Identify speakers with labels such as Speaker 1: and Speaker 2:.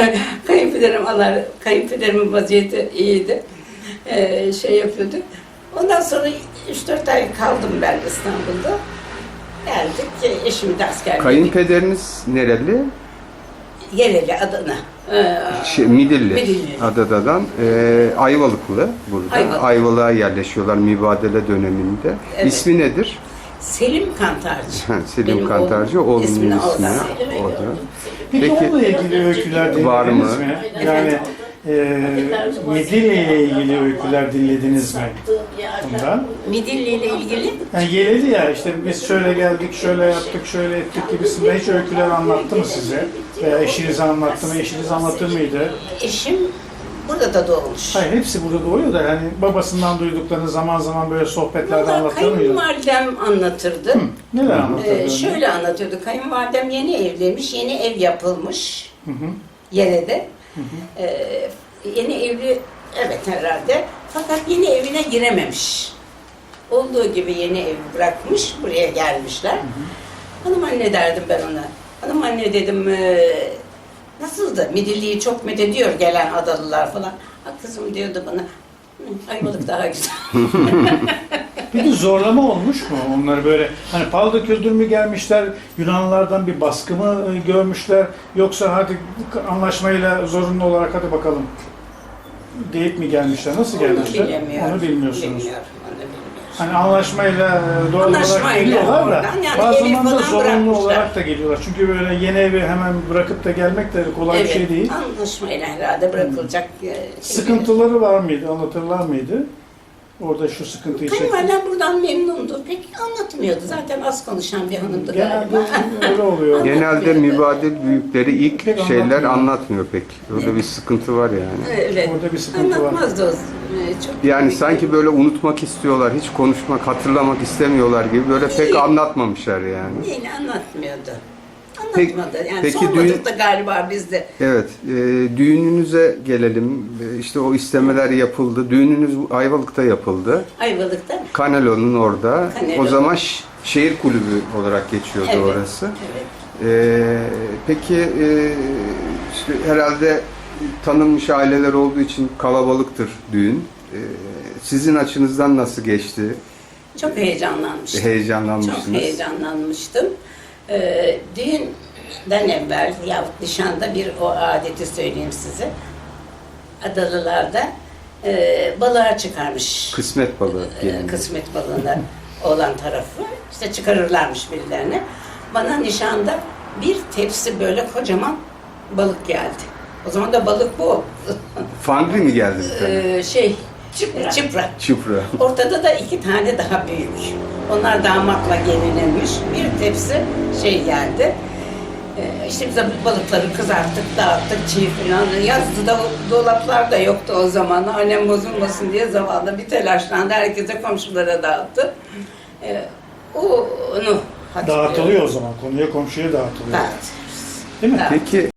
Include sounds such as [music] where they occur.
Speaker 1: [laughs] kayınpederim Allah, kayınpederimin vaziyeti iyiydi. Ee, şey yapıyordu. Ondan sonra 3-4 ay kaldım ben İstanbul'da. Geldik, eşim de asker.
Speaker 2: Kayınpederiniz nereli?
Speaker 1: Yereli Adana. Ee,
Speaker 2: Şey, Midilli.
Speaker 1: Midilli.
Speaker 2: Adadadan. Ee, Ayvalıklı burada.
Speaker 1: Ayvalık.
Speaker 2: Ayvalık'a yerleşiyorlar mübadele döneminde.
Speaker 1: Evet.
Speaker 2: İsmi nedir?
Speaker 1: Selim Kantarcı.
Speaker 2: Selim
Speaker 1: Benim
Speaker 2: Kantarcı,
Speaker 1: oğlum.
Speaker 2: oğlunun
Speaker 1: İsmini
Speaker 2: ismi.
Speaker 1: oradan.
Speaker 2: O da.
Speaker 3: Peki,
Speaker 2: Peki,
Speaker 3: onunla ilgili öyküler
Speaker 2: Var mı?
Speaker 3: mi? Yani e, Midilli ile ilgili öyküler dinlediniz mi bundan?
Speaker 1: Midilli ile ilgili
Speaker 3: Yani geledi ya işte biz şöyle geldik, şöyle yaptık, şöyle ettik gibisinde hiç öyküler anlattı mı size? Veya eşinize anlattı mı? Eşiniz anlatır mıydı?
Speaker 1: eşim burada da doğmuş.
Speaker 3: Hayır hepsi burada doğuyor da yani babasından duyduklarını zaman zaman böyle sohbetlerde
Speaker 1: Valla
Speaker 3: anlatır mıydı?
Speaker 1: kayınvalidem anlatırdı.
Speaker 3: Neler anlatırdı?
Speaker 1: Ee, şöyle anlatıyordu. Kayınvalidem yeni evlenmiş, yeni ev yapılmış
Speaker 3: Hı hı.
Speaker 1: yere de. Ee, yeni evli, evet herhalde. Fakat yeni evine girememiş. Olduğu gibi yeni evi bırakmış, buraya gelmişler. Hanım anne derdim ben ona. Hanım anne dedim, "ee, nasıldı? Midilliyi çok methediyor gelen adalılar falan. Ha kızım diyordu bana, "Hı, Ayvalık daha güzel. [laughs]
Speaker 3: Peki zorlama olmuş mu? Onları böyle hani palda küldür mü gelmişler, Yunanlılardan bir baskı mı e, görmüşler yoksa hadi anlaşmayla zorunlu olarak hadi bakalım deyip mi gelmişler? Nasıl
Speaker 1: Onu
Speaker 3: gelmişler?
Speaker 1: bilemiyorum.
Speaker 3: Onu bilmiyorsunuz.
Speaker 1: Bilmiyorum.
Speaker 3: Hani anlaşmayla e, doğru olarak
Speaker 1: Anlaşmayla
Speaker 3: geliyorlar da
Speaker 1: oradan yani
Speaker 3: bazı
Speaker 1: evi
Speaker 3: zaman da
Speaker 1: falan
Speaker 3: zorunlu
Speaker 1: bırakmışlar.
Speaker 3: olarak da geliyorlar. Çünkü böyle yeni evi hemen bırakıp da gelmek de kolay bir şey değil.
Speaker 1: Anlaşmayla herhalde bırakılacak. e,
Speaker 3: Sıkıntıları var mıydı? Anlatırlar mıydı? Orada şu sıkıntıyı çekti.
Speaker 1: Kayınvalidem buradan memnundu. Pek anlatmıyordu. Zaten az konuşan bir hanımdı
Speaker 3: Genelde
Speaker 1: galiba. [laughs]
Speaker 3: öyle oluyor.
Speaker 2: genelde mübadil büyükleri ilk
Speaker 3: Pek
Speaker 2: şeyler
Speaker 3: anlatmıyor.
Speaker 2: anlatmıyor pek. Öyle bir sıkıntı var yani.
Speaker 1: Evet.
Speaker 3: Orada bir sıkıntı var.
Speaker 1: Anlatmazdı o. e, Çok
Speaker 2: Yani sanki böyle unutmak istiyorlar, hiç konuşmak, hatırlamak istemiyorlar gibi böyle pek anlatmamışlar yani.
Speaker 1: Değil, anlatmıyordu.
Speaker 2: Peki-
Speaker 1: Anlatmadı. yani
Speaker 2: peki
Speaker 1: sormadık
Speaker 2: düğün-
Speaker 1: da galiba biz de.
Speaker 2: Evet, e, düğününüze gelelim. E, İşte o istemeler yapıldı. Düğününüz Ayvalık'ta yapıldı.
Speaker 1: Ayvalık'ta.
Speaker 2: Kanelo'nun orada.
Speaker 1: Kanelo.
Speaker 2: O zaman ş- şehir kulübü olarak geçiyordu
Speaker 1: Evet.
Speaker 2: orası.
Speaker 1: Evet.
Speaker 2: E, peki e, işte herhalde tanınmış aileler olduğu için kalabalıktır düğün. E, sizin açınızdan nasıl geçti?
Speaker 1: Çok heyecanlanmıştım.
Speaker 2: Heyecanlanmışsınız.
Speaker 1: Çok heyecanlanmıştım. Ee, düğünden evvel yahut nişanda bir o adeti söyleyeyim size. Adalılarda e, balığa çıkarmış.
Speaker 2: Kısmet balığı.
Speaker 1: e, kısmet balığına olan tarafı. işte çıkarırlarmış birilerine. Bana nişanda bir tepsi böyle kocaman balık geldi. O zaman da balık bu.
Speaker 2: Fangri mi geldi bir tane?
Speaker 1: Ee, şey, çıpra. çıpra.
Speaker 2: Çıpra. [laughs]
Speaker 1: Ortada da iki tane daha büyük. Onlar damatla gelinilmiş. Bir tepsi şey geldi. Ee, işte biz balıkları kızarttık, dağıttık, çiğ falan. Yazdı dolaplar da yoktu o zaman. Annem bozulmasın diye zavallı bir telaşlandı. Herkese komşulara dağıttı. Ee, o- onu hatırlıyorum.
Speaker 3: Dağıtılıyor o zaman. Konuya komşuya dağıtılıyor.
Speaker 1: Dağıt.
Speaker 3: Değil mi?
Speaker 1: Evet.
Speaker 2: Peki